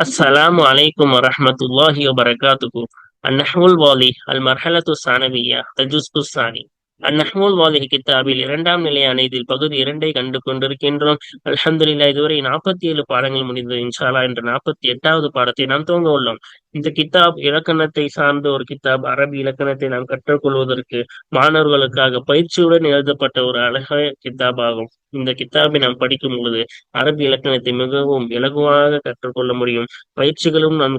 السلام عليكم ورحمة الله وبركاته النحو الواضح المرحلة الثانوية الجزء الثاني النحو الواضح கித்தாபில் இரண்டாம் நிலையான இதில் பகுதி இரண்டை கண்டு கொண்டிருக்கின்றோம் அல்ஹம்துலில்லாஹ் இதுவரை நாற்பத்தி ஏழு பாடங்கள் முடிந்தது இன்ஷால்லா என்ற நாற்பத்தி எட்டாவது பாடத்தை நாம் துவங்க உள்ளோம் இந்த கித்தாப் இலக்கணத்தை சார்ந்த ஒரு கித்தாப் அரபி இலக்கணத்தை நாம் கற்றுக்கொள்வதற்கு மாணவர்களுக்காக பயிற்சியுடன் எழுதப்பட்ட ஒரு அழகாய கித்தாப் ஆகும் இந்த கித்தாபை நாம் படிக்கும் பொழுது அரபி இலக்கணத்தை மிகவும் இலகுவாக கற்றுக்கொள்ள முடியும். பயிற்சிகளும் நாம்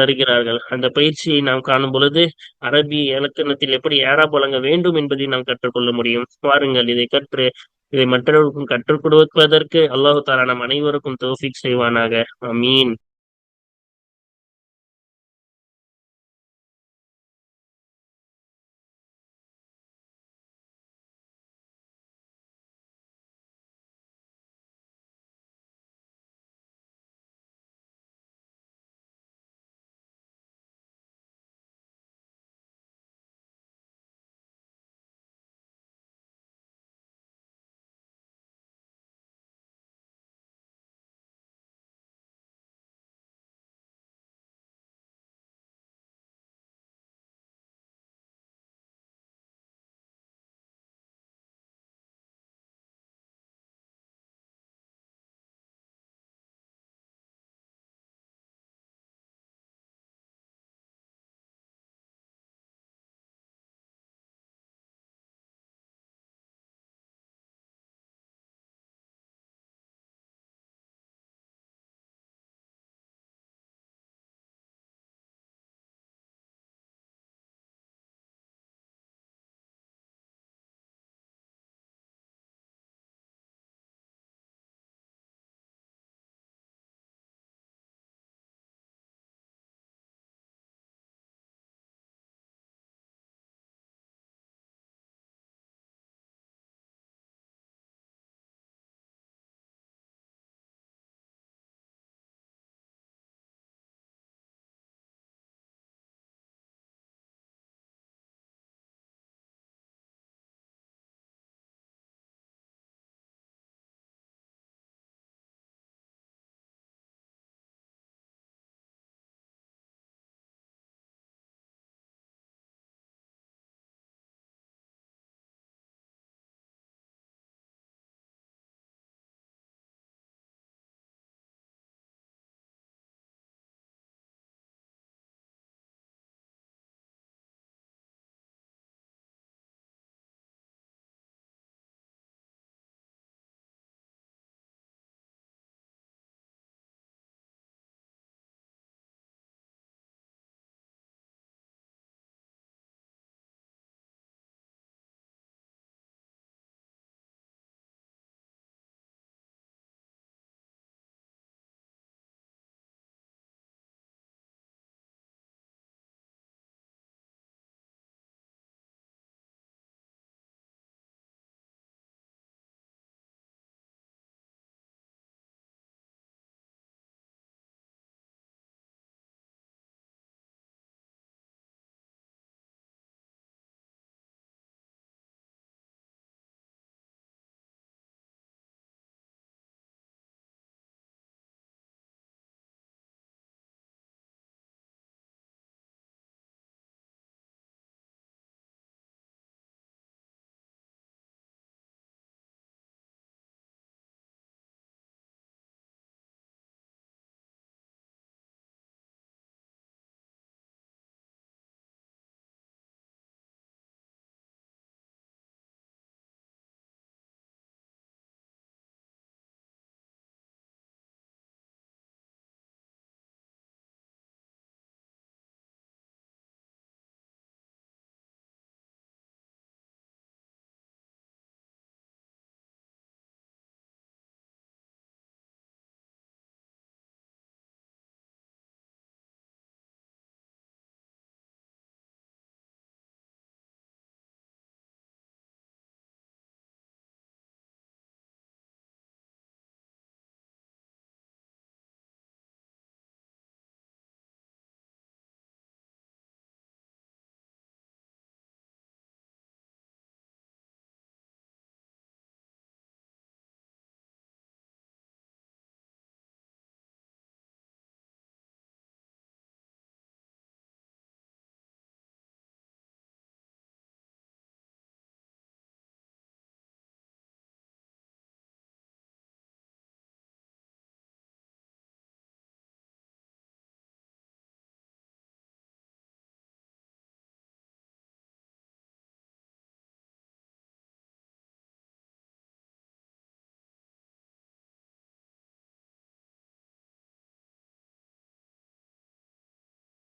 தருகிறார்கள். அந்த பயிற்சியை நாம் காணும் பொழுது அரபி இலக்கணத்தில் எப்படி ஏறா வழங்க வேண்டும் என்பதை நாம் கற்றுக்கொள்ள முடியும். வாருங்கள் இதை கற்று இதை மற்றவர்களுக்கும் கற்றுக் கொடுப்பதற்கு அல்லாஹு தாலா நம் அனைவருக்கும் தோஃபிக் செய்வானாக. அமீன்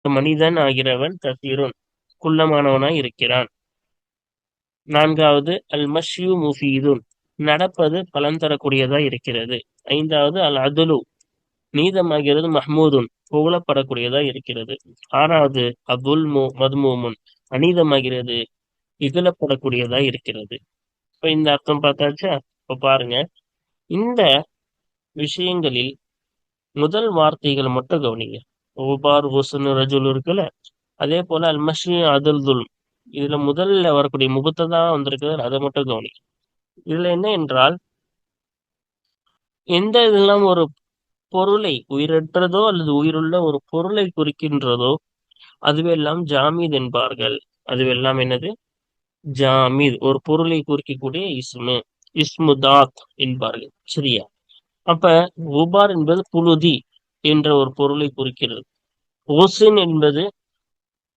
மனிதன் ஆகிறவன் கசீருன் குள்ளமானவனாய் இருக்கிறான். நான்காவது அல் மஷ்யூ முஃபீதுன். நடப்பது பலன் தரக்கூடியதா இருக்கிறது. ஐந்தாவது அல் அதுலு நீதமாகிறது மஹ்மூதுன். புகழப்படக்கூடியதா இருக்கிறது. ஆறாவது அபுல்மு மதுமூமுன். அநீதமாகிறது இகழப்படக்கூடியதா இருக்கிறது. இப்ப இந்த அர்த்தம் பார்த்தாச்சா? இப்ப பாருங்க. இந்த விஷயங்களில் முதல் வார்த்தைகள் மட்டும் கவனிங்க. உபார் ஹுசன் ரஜுல் இருக்குல்ல? அதே போல அல் மஷி அதுல் துல். இதுல முதல்ல வரக்கூடிய முகத்தை வந்திருக்கு அதை மட்டும் கவனி. இதுல என்ன என்றால் எந்த இதெல்லாம் ஒரு பொருளை உயிரற்றதோ அல்லது உயிருள்ள ஒரு பொருளை குறிக்கின்றதோ அதுவெல்லாம் ஜாமீத் என்பார்கள். அதுவெல்லாம் என்னது? ஜாமீத் ஒரு பொருளை குறிக்கக்கூடிய இஸ்மு. இஸ்முதாத் என்பார்கள். சரியா? அப்ப உபார் என்பது புழுதி. என்ற ஒரு பொருளை குறிக்கிறது. ஓசின் என்பது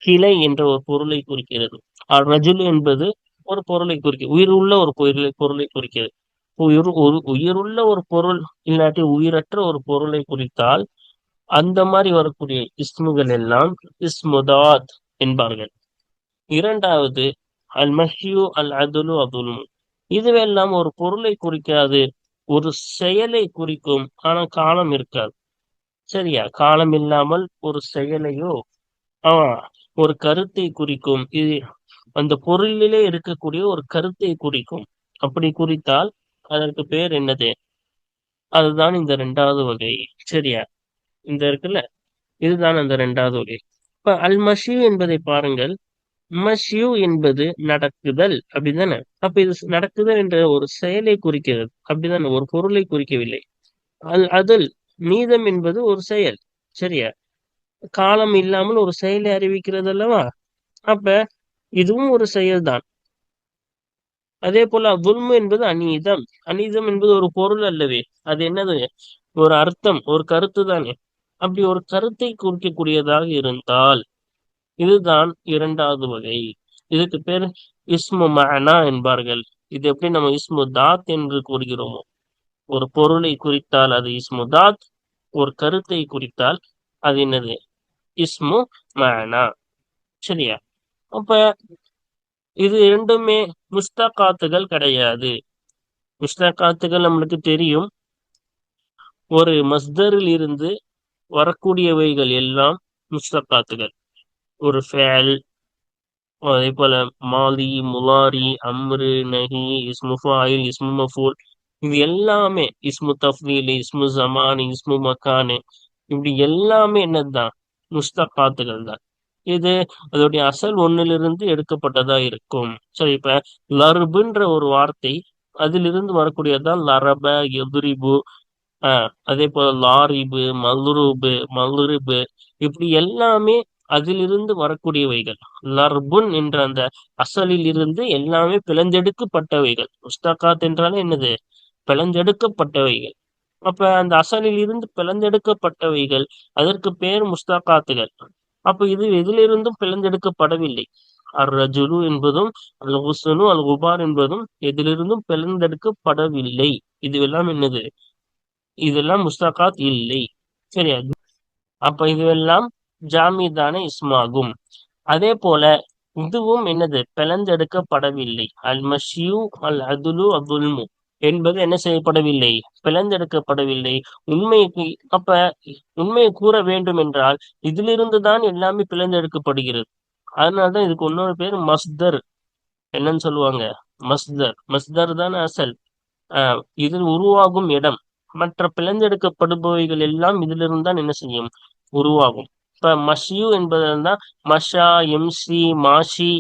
கிளை என்ற ஒரு பொருளை குறிக்கிறது. ரஜுல் என்பது ஒரு பொருளை குறிக்க உயிர் உள்ள ஒரு பொருளை பொருளை குறிக்கிறது. உயிர் ஒரு உயிருள்ள ஒரு பொருள் இல்லாட்டி உயிரற்ற ஒரு பொருளை குறித்தால் அந்த மாதிரி வரக்கூடிய இஸ்முகள் எல்லாம் இஸ்முதாத் என்பார்கள். இரண்டாவது அல் மஹியூ அல் அதுலு அதுல்மு. இதுவெல்லாம் ஒரு பொருளை குறிக்காது ஒரு செயலை குறிக்கும். ஆனால் காலம் இருக்காது. சரியா? காலம் இல்லாமல் ஒரு செயலையோ ஆஹ் ஒரு கருத்தை குறிக்கும். இது அந்த பொருளிலே இருக்கக்கூடிய ஒரு கருத்தை குறிக்கும். அப்படி குறித்தால் அதற்கு பேர் என்னது? அதுதான் இந்த ரெண்டாவது வகை. சரியா? இந்த இருக்குல்ல? இதுதான் அந்த ரெண்டாவது வகை. இப்ப அல் மஷியூ என்பதை பாருங்கள். மஷ்யூ என்பது நடக்குதல். அப்படிதானே? அப்ப இது நடக்குதல் என்ற ஒரு செயலை குறிக்கிறது. அப்படிதானே? ஒரு பொருளை குறிக்கவில்லை. அல் அதில் நீதம் என்பது ஒரு செயல். சரியா? காலம் இல்லாமல் ஒரு செயலை அறிவிக்கிறது அல்லவா அப்ப இதுவும் ஒரு செயல்தான். அதே போல துல்மு என்பது அநீதம். அநீதம் என்பது ஒரு பொருள் அல்லவே. அது என்னது? ஒரு அர்த்தம் ஒரு கருத்து தானே. அப்படி ஒரு கருத்தை குறிக்கக்கூடியதாக இருந்தால் இதுதான் இரண்டாவது வகை. இதுக்கு பேர் இஸ்மு மனா என்பார்கள். இது எப்படி நம்ம இஸ்மு தாத் என்று கூறுகிறோமோ? ஒரு பொருளை குறித்தால் அது இஸ்முதாத் ஒரு கருத்தை குறித்தால் அது என்னது? இஸ்மு மனா சரியா? அப்ப இது இரண்டுமே முஸ்தகாத்துகள் கிடையாது. முஸ்தகாத்துகள் நம்மளுக்கு தெரியும். ஒரு மஸ்தரில் இருந்து வரக்கூடியவைகள் எல்லாம் முஸ்தகாத்துகள். ஒரு ஃபேல் அதே போல மாலி முலாரி அம்ரு நஹி இஸ்முஃபாயில் இஸ்மு மஃபூல் இது எல்லாமே இஸ்மு தஃபீல் இஸ்மு ஜமானு இஸ்மு மக்கானு இப்படி எல்லாமே என்னதுதான் முஸ்தகாத்துகள் தான். இது அதோடைய அசல் ஒன்னிலிருந்து எடுக்கப்பட்டதா இருக்கும். சரி இப்ப லர்புன்ற ஒரு வார்த்தை அதிலிருந்து வரக்கூடியதுதான் லரப எதுரிபு ஆஹ் அதே போல லாரிபு மல்ருபு மல்ருபு இப்படி எல்லாமே அதிலிருந்து வரக்கூடியவைகள். லர்புன் என்ற அந்த அசலில் இருந்து எல்லாமே பிளந்தெடுக்கப்பட்டவைகள். முஸ்தகாத் என்றாலே என்னது? பிளந்தெடுக்கப்பட்டவைகள். அப்ப அந்த அசலில் இருந்து பிளந்தெடுக்கப்பட்டவைகள் அதற்கு பேர் முஸ்தாக்காத்துகள் அப்ப இது எதிலிருந்தும் பிளந்தெடுக்கப்படவில்லை. அர் ரஜுலு என்பதும் அல் ஹுசனு அல் குபார் என்பதும் எதிலிருந்தும் பிளந்தெடுக்கப்படவில்லை. இதுவெல்லாம் என்னது? இதெல்லாம் முஸ்தகாத் இல்லை. சரியா? அப்ப இதுவெல்லாம் ஜாமிதான இஸ்மாகும். அதே போல இதுவும் என்னது? பிளந்தெடுக்கப்படவில்லை. அல் மஷியு அல் அதுலு அபுல்மு என்பது என்ன செய்யப்படவில்லை? பிளந்தெடுக்கப்படவில்லை. உண்மைக்கு அப்ப உண்மையை கூற வேண்டும் என்றால் இதிலிருந்து தான் எல்லாமே பிளந்தெடுக்கப்படுகிறது. அதனாலதான் இதுக்கு இன்னொரு பேர் மஸ்தர். என்னன்னு சொல்லுவாங்க? மஸ்தர். மஸ்தர் தான் அசல். ஆஹ் இதில் உருவாகும் இடம். மற்ற பிளந்தெடுக்கப்படுபவைகள் எல்லாம் இதிலிருந்து தான் என்ன செய்யும்? உருவாகும். இப்ப மஷியு என்பதுதான் மஷா எம்சி மாஷி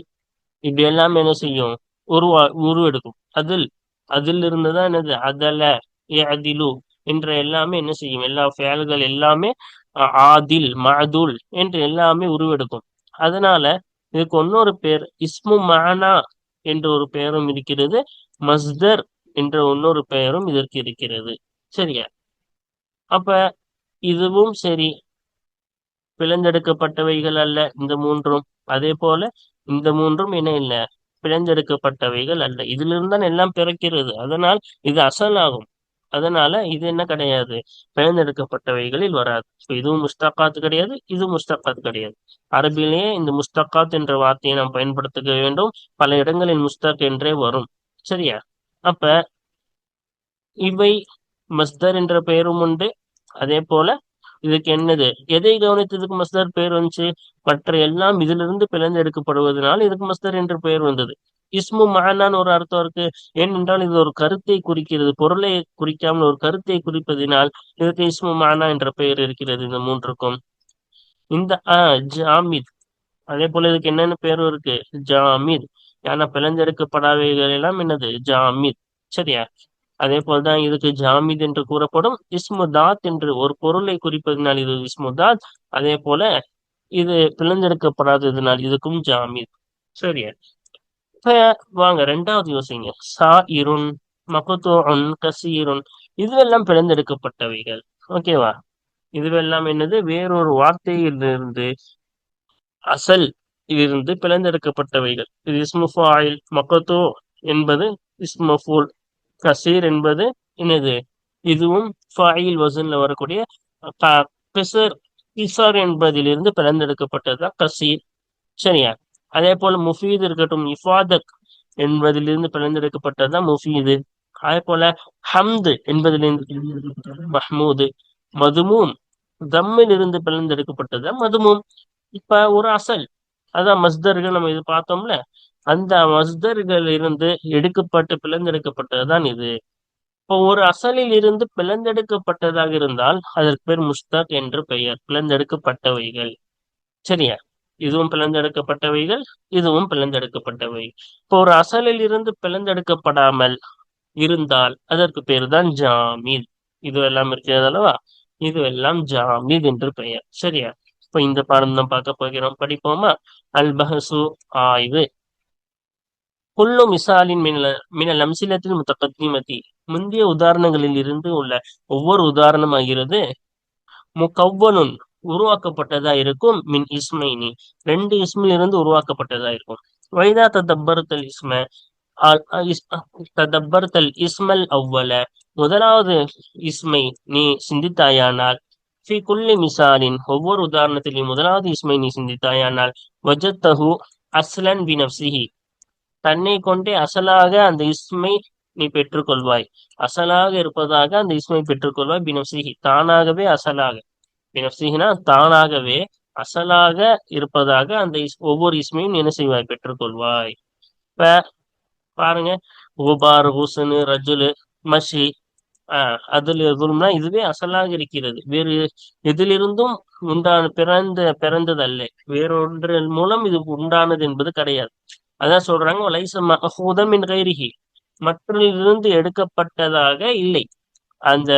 இப்படி எல்லாம் என்ன செய்யும்? உருவா உருவெடுக்கும். அதில் அதில் இருந்துதான் என்னது? அதல அதிலு என்ற எல்லாமே என்ன செய்யும்? எல்லா ஃபேல்கள் எல்லாமே ஆதில் மதுல் என்று எல்லாமே உருவெடுக்கும். அதனால இதுக்கு இன்னொரு பேர் இஸ்மு மானா என்ற ஒரு பெயரும் இருக்கிறது. மஸ்தர் என்ற இன்னொரு பெயரும் இதற்கு இருக்கிறது. சரியா? அப்ப இதுவும் சரி. பிளந்தெடுக்கப்பட்டவைகள் அல்ல இந்த மூன்றும். அதே போல இந்த மூன்றும் என்ன இல்லை பிளந்தெடுக்கப்பட்டவைகள் அல்ல. இதிலிருந்து தான் எல்லாம் பிறக்கிறது. அதனால் இது அசலாகும். அதனால இது என்ன கிடையாது? பிழைந்தெடுக்கப்பட்டவைகளில் வராது. இப்ப இதுவும் முஸ்தகாத் கிடையாது இதுவும் முஸ்தகாத் கிடையாது. அரபிலேயே இந்த முஸ்தகாத் என்ற வார்த்தையை நாம் பயன்படுத்த வேண்டும். பல இடங்களில் முஸ்தக் என்றே வரும். சரியா? அப்ப இவை மஸ்தர் என்ற பெயரும் உண்டு. அதே போல இதுக்கு என்னது? எதை கவனித்ததுக்கு மஸ்தர் பெயர் வந்துச்சு? மற்ற எல்லாம் இதிலிருந்து பிளந்தெடுக்கப்படுவதனால் இதுக்கு மஸ்தர் என்று பெயர் வந்தது. இஸ்மு மகானான்னு ஒரு அர்த்தம் இருக்கு. ஏனென்றால் இது ஒரு கருத்தை குறிக்கிறது. பொருளை குறிக்காமல் ஒரு கருத்தை குறிப்பதினால் இதுக்கு இஸ்மு மானா என்ற பெயர் இருக்கிறது இந்த மூன்றுக்கும். இந்த ஆஹ் ஜாமித். அதே போல இதுக்கு என்னென்ன பேரும் இருக்கு? ஜாமித். ஏன்னா பிளந்தெடுக்கப்படாதவைகள் எல்லாம் என்னது? ஜாமித். சரியா? அதே போல்தான் இதுக்கு ஜாமித் என்று கூறப்படும் இஸ்முதாத் என்று ஒரு பொருளை குறிப்பதனால் இது இஸ்முதாத். அதே போல இது பிளந்தெடுக்கப்படாததுனால் இதுக்கும் ஜாமித். சரியா இப்ப வாங்க ரெண்டாவது யோசிங்க சா இருன் மகத்துவன் கசீருன் இதுவெல்லாம் பிளந்தெடுக்கப்பட்டவைகள். ஓகேவா? இதுவெல்லாம் என்னது? வேறொரு வார்த்தையிலிருந்து அசல் இருந்து பிளந்தெடுக்கப்பட்டவைகள். இது இஸ்முஃபாயில் மக்கத்தோ என்பது இஸ்மஃபூல் கசீர் என்பது என்னது? இதுவும் ஃபாயில் வசன்ல வரக்கூடிய பிசர் பிசர் என்பதிலிருந்து பிறந்தெடுக்கப்பட்டதுதான் கசீர். சரியா? அதே போல முஃபீது இருக்கட்டும் இஃபாதக் என்பதிலிருந்து பிறந்தெடுக்கப்பட்டதுதான் முஃபீது. அதே போல ஹம்து என்பதிலிருந்து மஹ்மூது. மதுமூம் தம்மில் இருந்து மதுமூம் இப்ப ஒரு அசல் அதான் மஸ்தர்கள் நம்ம இது பார்த்தோம்ல அந்த மஸ்தர்கள் இருந்து எடுக்கப்பட்டு பிளந்தெடுக்கப்பட்டதுதான் இது. இப்போ ஒரு அசலில் இருந்து பிளந்தெடுக்கப்பட்டதாக இருந்தால் அதற்கு பேர் முஸ்தக் என்று பெயர். பிளந்தெடுக்கப்பட்டவைகள். சரியா? இதுவும் பிளந்தெடுக்கப்பட்டவைகள் இதுவும் பிளந்தெடுக்கப்பட்டவை. இப்போ ஒரு அசலில் இருந்து பிளந்தெடுக்கப்படாமல் இருந்தால் அதற்கு பேர் தான் ஜாமீத் இது எல்லாம் இருக்கிறது அல்லவா? இது எல்லாம் ஜாமீத் என்று பெயர். சரியா? இப்ப இந்த பாடம் தான் பார்க்க போகிறோம். படிப்போமா? அல்பஹசு ஆய்வு. குல்லு மிசாலின் மினல மினல் அம்சிலத்தில் முத்தகத்திமதி. முந்தைய உதாரணங்களில் இருந்து உள்ள ஒவ்வொரு உதாரணமாகிறது. முகவ்வனுன் உருவாக்கப்பட்டதா இருக்கும் மின் இஸ்மைனி. ரெண்டு இஸ்மில் இருந்து உருவாக்கப்பட்டதா இருக்கும் வைதா தத்தப்பருத்தல் இஸ்ம தத்தப்பருத்தல் இஸ்மல் அவ்வல. முதலாவது இஸ்மை நீ சிந்தித்தாயானால் ஃபி குல்லி மிசாலின் ஒவ்வொரு உதாரணத்திலையும் முதலாவது இஸ்மை நீ சிந்தித்தாயானால் வஜத்தஹு அஸ்லன் பி நப்சிஹி. தன்னை கொண்டே அசலாக அந்த இஸ்மை நீ பெற்றுக்கொள்வாய். அசலாக இருப்பதாக அந்த இஸ்மை பெற்றுக்கொள்வாய். பினப்சிஹி தானாகவே அசலாக. பினப்சிஹினா தானாகவே அசலாக இருப்பதாக அந்த இஸ் ஒவ்வொரு இஸ்மையும் என்ன செய்வாய்? பெற்றுக்கொள்வாய். இப்ப பாருங்க உபார் ஹுசனு ரஜுலு மஷி ஆஹ் அதுல எதுனா இதுவே அசலாக இருக்கிறது. வேறு எதிலிருந்தும் உண்டான பிறந்த பிறந்தது அல்ல வேறொன்று மூலம் இது உண்டானது என்பது கிடையாது. அதான் சொல்றாங்க லைச மஹூதமின் கைரிகி மற்றதிலிருந்து எடுக்கப்பட்டதாக இல்லை. அந்த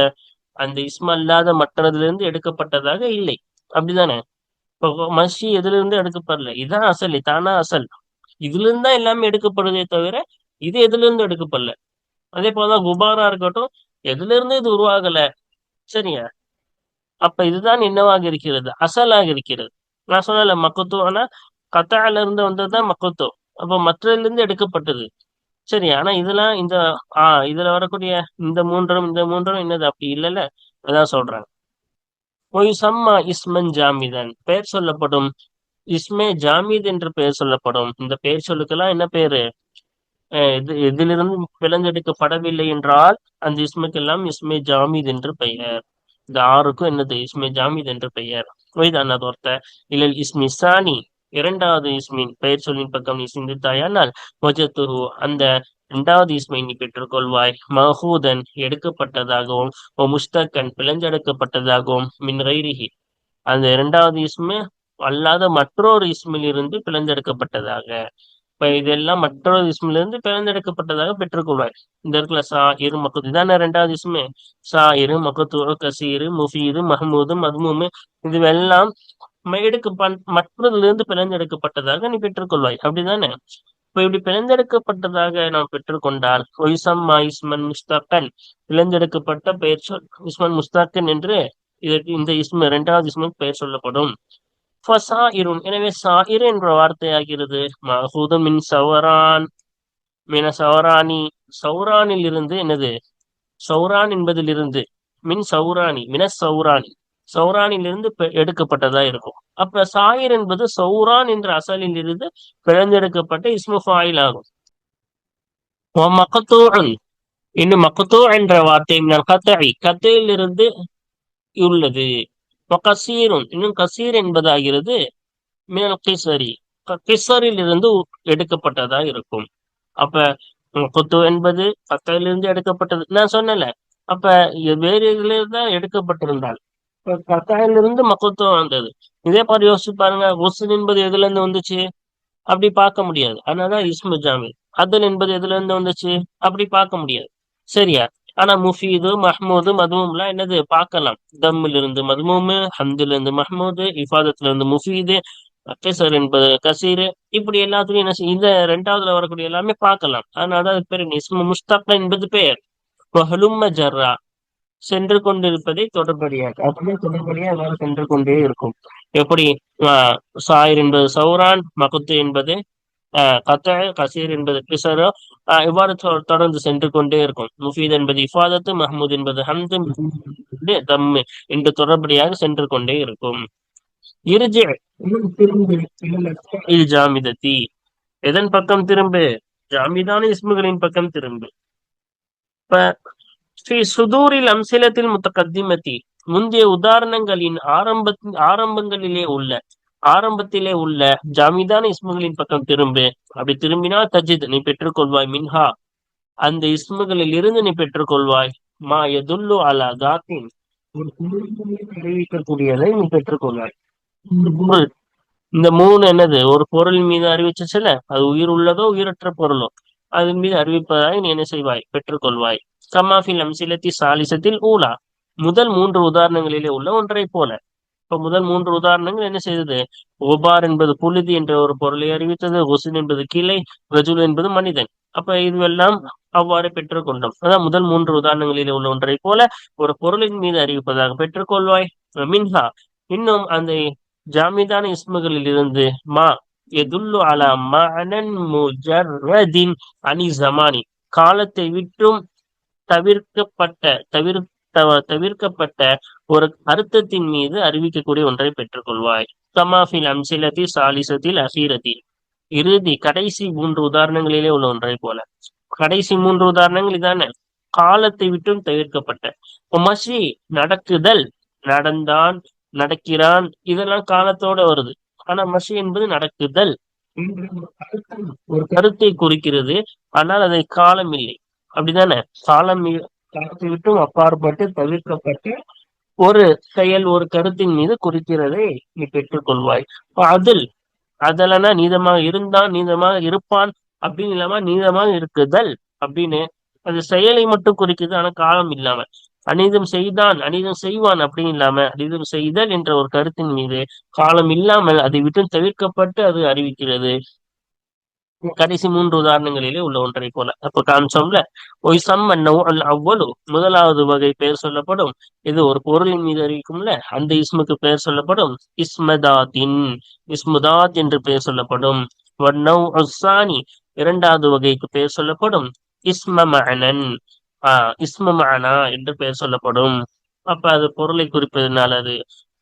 அந்த இஸ்மா இல்லாத மற்றதிலிருந்து எடுக்கப்பட்டதாக இல்லை. அப்படிதானே? இப்போ மஷி எதுல இருந்து எடுக்கப்படல? இதுதான் அசல் தானா அசல். இதுல இருந்து தான் எல்லாமே எடுக்கப்படுதே தவிர இது எதுல இருந்து எடுக்கப்படல? அதே போலதான் குபாரா இருக்கட்டும் எதுல இருந்து இது உருவாகல? சரியா? அப்ப இதுதான் என்னவாக இருக்கிறது? அசலாக இருக்கிறது. நான் சொன்னல மக்கத்தோ. ஆனா கத்தால இருந்து வந்ததுதான் மக்கத்துவம் அப்ப மற்றதுல இருந்து எடுக்கப்பட்டது. சரி ஆனா இதெல்லாம் இந்த ஆஹ் இதுல வரக்கூடிய இந்த மூன்றும் இந்த மூன்றும் என்னது? அப்படி இல்லைல்ல? அதான் சொல்றாங்க ஒய் சம்மா இஸ்மன் ஜாமிதன். பெயர் சொல்லப்படும். இஸ்மே ஜாமீத் என்று பெயர் சொல்லப்படும். இந்த பெயர் சொல்லுக்கெல்லாம் என்ன பேரு? இது இதிலிருந்து பிளந்தெடுக்கப்படவில்லை என்றால் அந்த இஸ்முக்கெல்லாம் இஸ்மே ஜாமீத் என்று பெயர். இந்த ஆறுக்கும் என்னது? இஸ்மே ஜாமீத் என்று பெயர். ஒய்தான் அது ஒருத்த? இல்லல் இஸ்மி சானி. இரண்டாவது இஸ்மின் பெயர் சொல்லின் பக்கம் நீ சிந்தித்தாயானால் வஜத்துரு அந்த இரண்டாவது இஸ்மை நீ பெற்றுக்கொள்வாய். மஹூதன் எடுக்கப்பட்டதாகவும் ஓ முஸ்தக்கன் பிளஞ்செடுக்கப்பட்டதாகவும் மின் அந்த இரண்டாவது இஸ்மு அல்லாத மற்றொரு இஸ்மில் இருந்து பிளந்தெடுக்கப்பட்டதாக இப்ப இதெல்லாம் மற்றொரு இஸ்மில் இருந்து பிளந்தெடுக்கப்பட்டதாக பெற்றுக்கொள்வாய். இந்த இடத்துல சா இரு மக்கத்து இதான ரெண்டாவது இஸ்மு? சா இரு மக்கத்து கசீரு முஃபீரு மஹமூது மதுமுமு இதுவெல்லாம் எடுக்க பண் இருந்து பிளந்தெடுக்கப்பட்டதாக நீ பெற்றுக்கொள்வாய். அப்படிதானே? இப்ப இப்படி பிளந்தெடுக்கப்பட்டதாக நாம் பெற்றுக்கொண்டால் ஒய்சம்மா இஸ்மன் முஸ்தாக்கன் பிளந்தெடுக்கப்பட்ட பெயர் சொல் இஸ்மன் முஸ்தாக்கன் என்று இதற்கு இந்த இஸ்ம இரண்டாவது இஸ்மன் பெயர் சொல்லப்படும். ஃபசாயிரும் எனவே சாயிர் என்ற வார்த்தையாகிறது. மஹூது மின் சவரான் மின சவரானி சௌரானில் இருந்து என்னது? சௌரான் என்பதிலிருந்து மின் சௌரானி மின சௌரானி. சௌரானிலிருந்து எடுக்கப்பட்டதா இருக்கும். அப்ப சாயிர் என்பது சௌரான் என்ற அசலில் இருந்து பிறந்தெடுக்கப்பட்ட இஸ்முஃபாயில் ஆகும். இன்னும் மக்கத்தூ என்ற வார்த்தை கத்தை கத்தையிலிருந்து உள்ளது. கசீரும் இன்னும் கசீர் என்பதாகிறது. மினல் கிசரி கிசரில் எடுக்கப்பட்டதா இருக்கும். அப்ப குத்து என்பது கத்தையிலிருந்து எடுக்கப்பட்டது. நான் சொன்னல அப்ப வேறு இதுல தான் எடுக்கப்பட்டிருந்தால். கத்தாயிலிருந்து மக்குத்துவம் வந்தது. இதே மாதிரி யோசிச்சு பாருங்க உசுன் என்பது எதுல இருந்து வந்துச்சு? அப்படி பார்க்க முடியாது. அதனாலதான் இஸ்மு ஜாமி. அதல் என்பது எதுல இருந்து வந்துச்சு? அப்படி பார்க்க முடியாது. சரியா? ஆனா முஃபீது மஹ்மூது மதுமும்லாம் என்னது? பார்க்கலாம். தம்மில் இருந்து மதுமும் ஹந்துல இருந்து மஹ்மூது இஃபாதத்துல இருந்து முஃபீது கசர் என்பது கசீரு. இப்படி எல்லாத்துலயும் என்ன இந்த ரெண்டாவதுல வரக்கூடிய எல்லாமே பார்க்கலாம். அதனால அது பேர் இஸ்மு முஸ்தக் என்பது பெயர் ஜர்ரா. சென்று கொண்டிருப்பதை தொடர்படியாக அப்படியே தொடர்படியாக அவ்வாறு சென்று கொண்டே இருக்கும். எப்படி? சாயிர் என்பது சௌரான் மகுத்து என்பது கத்த கசீர் என்பது பிசரோ இவ்வாறு தொடர்ந்து சென்று கொண்டே இருக்கும். முஃபீத் என்பது இஃபாதத்து மஹமூத் என்பது ஹம்து தம்மு என்று தொடர்படியாக சென்று கொண்டே இருக்கும். இருஜி ஜாமிதத்தி. எதன் பக்கம் திரும்பு? ஜாமிதான இஸ்முகளின் பக்கம் திரும்பு. இப்ப ஸ்ரீ சுதூரில் அம்சிலத்தில் முத்தகத்திமத்தி முந்தைய உதாரணங்களின் ஆரம்ப ஆரம்பங்களிலே உள்ள ஆரம்பத்திலே உள்ள ஜாமிதான இஸ்முகளின் பக்கம் திரும்பு. அப்படி திரும்பினா தஜித் நீ பெற்றுக்கொள்வாய் மின்ஹா. அந்த இஸ்முகளில் இருந்து நீ பெற்றுக்கொள்வாய். மா எதுல்லு அலா ஒரு அறிவிக்கக்கூடியதை நீ பெற்றுக்கொள்வாய். இந்த மூணு என்னது? ஒரு பொருள் மீது அறிவிச்சுல அது உயிர் உள்ளதோ உயிரற்ற பொருளோ? அதன் மீது அறிவிப்பதாய் நீ என்ன செய்வாய்? பெற்றுக்கொள்வாய். கமாஃபில் அம்சிலத்தி சாலிசத்தில் ஊலா. முதல் மூன்று உதாரணங்களிலே உள்ள ஒன்றை போல. இப்ப முதல் மூன்று உதாரணங்கள் என்ன செய்தது? ஒபார் என்பது புழுதி என்ற ஒரு பொருளை அறிவித்தது ஒசின் என்பது கிளை ரஜுல் என்பது மனிதன். அப்ப இதுவெல்லாம் அவ்வாறு பெற்றுக்கொண்டோம். அதான் முதல் மூன்று உதாரணங்களிலே உள்ள ஒன்றை போல ஒரு பொருளின் மீது அறிவிப்பதாக பெற்றுக்கொள்வாய். மின்ஹா. இன்னும் அந்த ஜாமிதான இஸ்முகளில் இருந்து மா. எதுல்லு அலா மனன் முஜர்ரதின் அனி ஜமானி காலத்தை விட்டும் தவிர்க்கப்பட்ட தவிர தவிர்க்கப்பட்ட ஒரு அர்த்தத்தின் மீது அறிவிக்கக்கூடிய ஒன்றை பெற்றுக்கொள்வாய். கமாஃபில் அம்சிலத்தி சாலிசத்தில் அசீரத்தில் இறுதி கடைசி மூன்று உதாரணங்களிலே உள்ள ஒன்றை போல. கடைசி மூன்று உதாரணங்கள் இதான. காலத்தை விட்டும் தவிர்க்கப்பட்ட. மசி நடக்குதல் நடந்தான் நடக்கிறான் இதெல்லாம் காலத்தோட வருது. ஆனா மசி என்பது நடக்குதல். ஒரு கருத்தை குறிக்கிறது. ஆனால் அதை காலம் இல்லை. அப்படிதானே? காலம் காலத்தை விட்டும் அப்பாற்பட்டு தவிர்க்கப்பட்டு ஒரு செயல் ஒரு கருத்தின் மீது குறிக்கிறதை நீ பெற்றுக்கொள்வாய் அதில் அதலனா நீதமாக இருந்தான் நீதமாக இருப்பான் அப்படின்னு இல்லாம நீதமாக இருக்குதல் அப்படின்னு. அது செயலை மட்டும் குறிக்குது ஆனா காலம் இல்லாம. அனிதம் செய்தான் அனிதம் செய்வான் அப்படின்னு இல்லாம அனிதம் செய்தல் என்ற ஒரு கருத்தின் மீது காலம் இல்லாமல் அதை விட்டு தவிர்க்கப்பட்டு அது அறிவிக்கிறது. கடைசி மூன்று உதாரணங்களிலே உள்ள ஒன்றை போல. அப்ப காமிச்சோம்ல ஒய்சம் அவ்வளவு முதலாவது வகை பெயர் சொல்லப்படும். இது ஒரு பொருளின் மீது அறிவிக்கும்ல அந்த இஸ்முக்கு பெயர் சொல்லப்படும். இஸ்மதாத்தின் இஸ்முதாத் என்று பெயர் சொல்லப்படும். இரண்டாவது வகைக்கு பெயர் சொல்லப்படும். இஸ்மமனன் இஸ்மமானா என்று பெயர் சொல்லப்படும். அப்ப அது பொருளை குறிப்பதனால் அது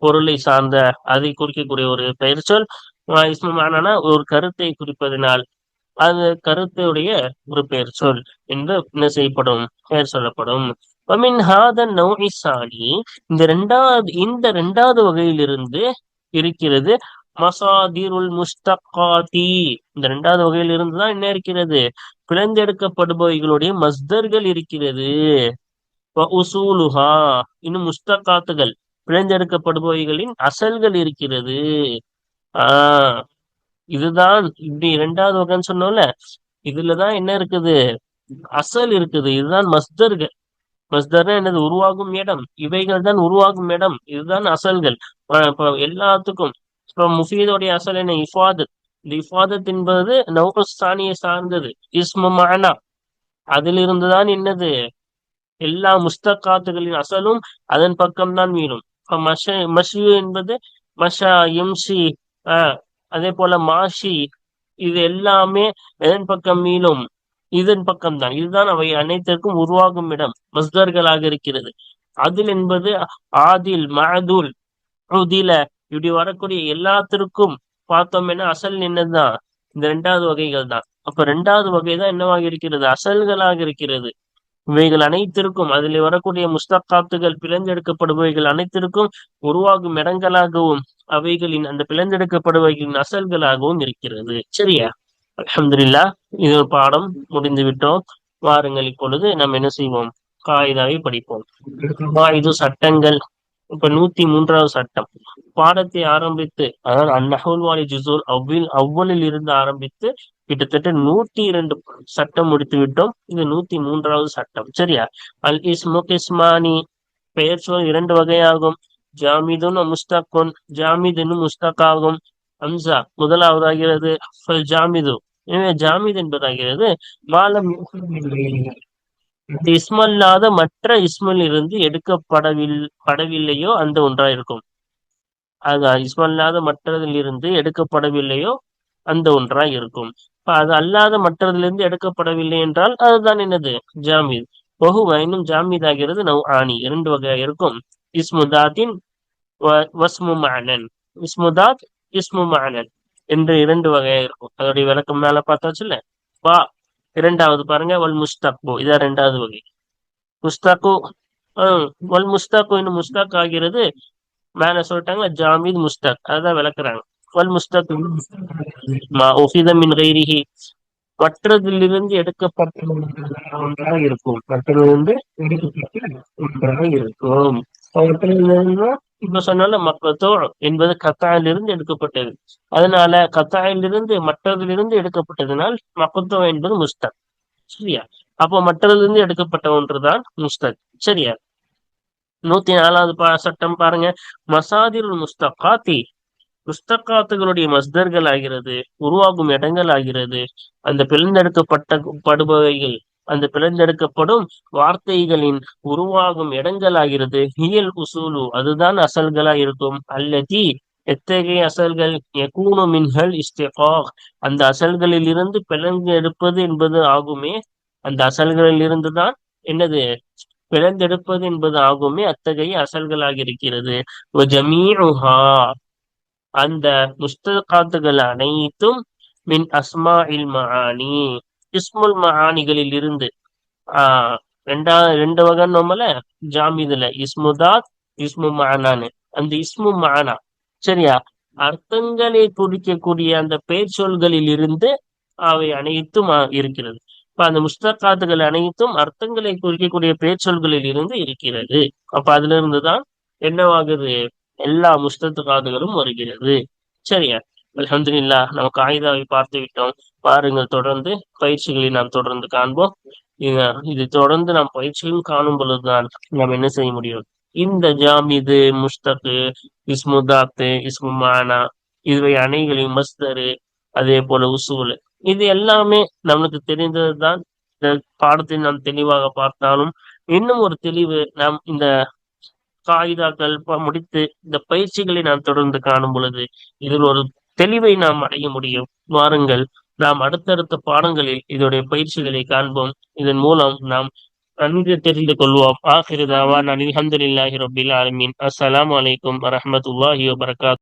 பொருளை சார்ந்த அதை குறிக்கக்கூடிய ஒரு பெயர் சொல். இஸ்மமானா ஒரு கருத்தை குறிப்பதனால் அது கருத்துடைய ஒரு பெயர் சொல் என்று என்ன செய்யப்படும்? பெயர் சொல்லப்படும். இந்த ரெண்டாவது இந்த ரெண்டாவது வகையிலிருந்து இருக்கிறது மசாதிருல் முஸ்தகாதி இந்த ரெண்டாவது வகையில் இருந்துதான் என்ன இருக்கிறது? பிளந்தெடுக்கப்படுபவைகளுடைய மஸ்தர்கள் இருக்கிறது. உசூலுஹா இன்னும் முஸ்தகாத்துகள். பிளந்தெடுக்கப்படுபவைகளின் அசல்கள் இருக்கிறது. ஆஹ் இதுதான் இப்படி இரண்டாவது வகைன்னு சொன்னோம்ல இதுலதான் என்ன இருக்குது? அசல் இருக்குது. இதுதான் மஸ்தர்கள். மஸ்தர்னா என்னது? உருவாகும் இடம். இவைகள் தான் உருவாகும் இடம். இதுதான் அசல்கள். எல்லாத்துக்கும் இப்ப முஃபீதோடைய அசல் என்ன? இஃபாதத் இந்த என்பது நௌசானியை சார்ந்தது. இஸ்மமானா அதிலிருந்துதான் என்னது? எல்லா முஸ்தகாத்துகளின் அசலும் அதன் பக்கம் தான் மீறும் மஷ என்பது மஷா எம்சி அதே போல மாஷி இது எல்லாமே எதன் பக்கம் மீளும் இதன் பக்கம்தான். இதுதான் அவை அனைத்திற்கும் உருவாகும் இடம் மஸ்தர்களாக இருக்கிறது. அதில் என்பது ஆதில் மதுல் உதில இப்படி வரக்கூடிய எல்லாத்திற்கும் பார்த்தோம்னா அசல் என்னதுதான் இந்த ரெண்டாவது வகைகள் தான் அப்ப ரெண்டாவது வகை தான் என்னவாக இருக்கிறது? அசல்களாக இருக்கிறது. இவைகள் அனைத்திற்கும் அதில் வரக்கூடிய முஸ்தகாத்துகள் பிளந்தெடுக்கப்படுபவைகள் அனைத்திற்கும் உருவாகும் இடங்களாகவும் அவைகளின் அந்த பிளந்தெடுக்கப்படுபவைகளின் அசல்களாகவும் இருக்கிறது. சரியா? அலமதுல்லா இது ஒரு பாடம் முடிந்து விட்டோம். வாருங்கள் இப்பொழுது நாம் என்ன செய்வோம்? காயிதாவை படிப்போம். காயுது சட்டங்கள் இப்ப நூத்தி மூன்றாவது சட்டம். பாடத்தை ஆரம்பித்து அதாவது அந்நகல் வாலி ஜுசூல் அவ்வில் அவ்வளில் இருந்து ஆரம்பித்து கிட்டத்தட்ட நூத்தி இரண்டு சட்டம் முடித்து விட்டோம். இது நூத்தி மூன்றாவது சட்டம். சரியா? அல் இஸ்மு இஸ்மானி பெயர் சொல் இரண்டு வகையாகும். ஜாமிதுன் முஸ்தகுன். ஜாமிதுன்னு முஸ்தகாகும். அம்சா முதலாவதாகிறது. ஜாமிது. எனவே ஜாமித் என்பதாகிறது. மாலம் இஸ்மல்லாத மற்ற இஸ்மில் இருந்து எடுக்கப்படவில் படவில்லையோ அந்த ஒன்றா இருக்கும் அது இஸ்மல்லாத மற்றதில் இருந்து எடுக்கப்படவில்லையோ அந்த ஒன்றா இருக்கும் அது அல்லாத மற்றதிலிருந்து எடுக்கப்படவில்லை என்றால் அதுதான் என்னது? ஜாமீத். பகுவ இன்னும் ஜாமீத் ஆகிறது நவ் ஆணி. இரண்டு வகையாக இருக்கும். இஸ்முதாத்தின் வஸ்மு இஸ்முதாத் இஸ்மு மானன் என்று இரண்டு வகையா இருக்கும். அதோடைய விளக்கம் மேல பார்த்தாச்சுல்ல? பா இரண்டாவது பாருங்க வல் முஸ்தாக்கு இதான் ரெண்டாவது வகை. முஸ்தாக்கு வல் முஸ்தாக்கு இன்னும் முஸ்தாக் ஆகிறது. மேல சொல்லிட்டாங்களா ஜாமீத் முஸ்தாக். அதான் விளக்குறாங்க. வல் முஸ்தாக் மின் கைரிஹி மற்றதிலிருந்து எடுக்கப்பட்ட ஒன்றாக இருக்கும். மற்றதிலிருந்து எடுக்கப்பட்ட ஒன்றாக இருக்கும். இப்ப சொன்னால மக்கத்தோ என்பது கத்தாயிலிருந்து எடுக்கப்பட்டது. அதனால கத்தாயிலிருந்து மற்றதிலிருந்து எடுக்கப்பட்டதுனால் மக்கத்தோ என்பது முஸ்தக். சரியா? அப்போ மற்றதிலிருந்து எடுக்கப்பட்ட ஒன்றுதான் முஸ்தக். சரியா? நூத்தி நாலாவது பா சட்டம் பாருங்க. மசாதிர் முஸ்தகாத்தி. புஸ்தகாத்துகளுடைய மஸ்தர்கள் ஆகிறது உருவாகும் இடங்கள் ஆகிறது அந்த பிளந்தெடுக்கப்பட்ட படுபவைகள் அந்த பிளந்தெடுக்கப்படும் வார்த்தைகளின் உருவாகும் இடங்களாகிறது. ஹியல் உசூலு அதுதான் அசல்களா இருக்கும். அல்லதி எத்தகைய அசல்கள்? எகூனு மின்ஹல் இஸ்திகாக் அந்த அசல்களில் இருந்து பிளந்தெடுப்பது என்பது ஆகுமே? அந்த அசல்களில் இருந்துதான் என்னது? பிளந்தெடுப்பது என்பது ஆகுமே? அத்தகைய அசல்களாக இருக்கிறது அந்த முஸ்தகாத்துகள் அனைத்தும் மின் அஸ்மா இல் மகானி இஸ்முல் மஹானிகளில் இருந்து ஆஹ் ரெண்டா ரெண்டு வகை நம்மள ஜாமிதுல இஸ்முதாத் இஸ்மு மகானான்னு அந்த இஸ்மு மானா சரியா? அர்த்தங்களை குறிக்கக்கூடிய அந்த பெயர் சொல்களில் இருந்து அவை அனைத்தும் இருக்கிறது. இப்ப அந்த முஸ்தகாத்துகள் அனைத்தும் அர்த்தங்களை குறிக்கக்கூடிய பெயர் சொல்களில் இருந்து இருக்கிறது. அப்ப அதுல இருந்துதான் என்னவாகுது? எல்லா முஸ்தகாதுகளும் வருகிறது. சரியா? அலமதுல்லா நம்ம காகிதாவை பார்த்து விட்டோம் பாருங்கள் தொடர்ந்து பயிற்சிகளை நாம் தொடர்ந்து காண்போம். இது தொடர்ந்து நாம் பயிற்சிகளும் காணும் பொழுதுதான் நாம் என்ன செய்ய முடியும்? இந்த ஜாமிது முஸ்தகு இஸ்முதாத்து இஸ்முமானா இதுவை அணைகளையும் மஸ்தரு அதே போல உசூல் இது எல்லாமே நம்மளுக்கு தெரிந்ததுதான். இந்த பாடத்தை நாம் தெளிவாக பார்த்தாலும் இன்னும் ஒரு தெளிவு நாம் இந்த காகிதாக்கள் முடித்து இந்த பயிற்சிகளை நாம் தொடர்ந்து காணும் பொழுது இதில் ஒரு தெளிவை நாம் அடைய முடியும். வாருங்கள் நாம் அடுத்தடுத்த பாடங்களில் இதோடைய பயிற்சிகளை காண்போம். இதன் மூலம் நாம் நன்கு தெரிந்து கொள்வோம். ஆஹிருதாவா நான் அலமதுல்லாஹி ரபில் ஆலமின். அஸ்லாம் வலைக்கம் வரமத்துல்லாஹி வபர்காத்.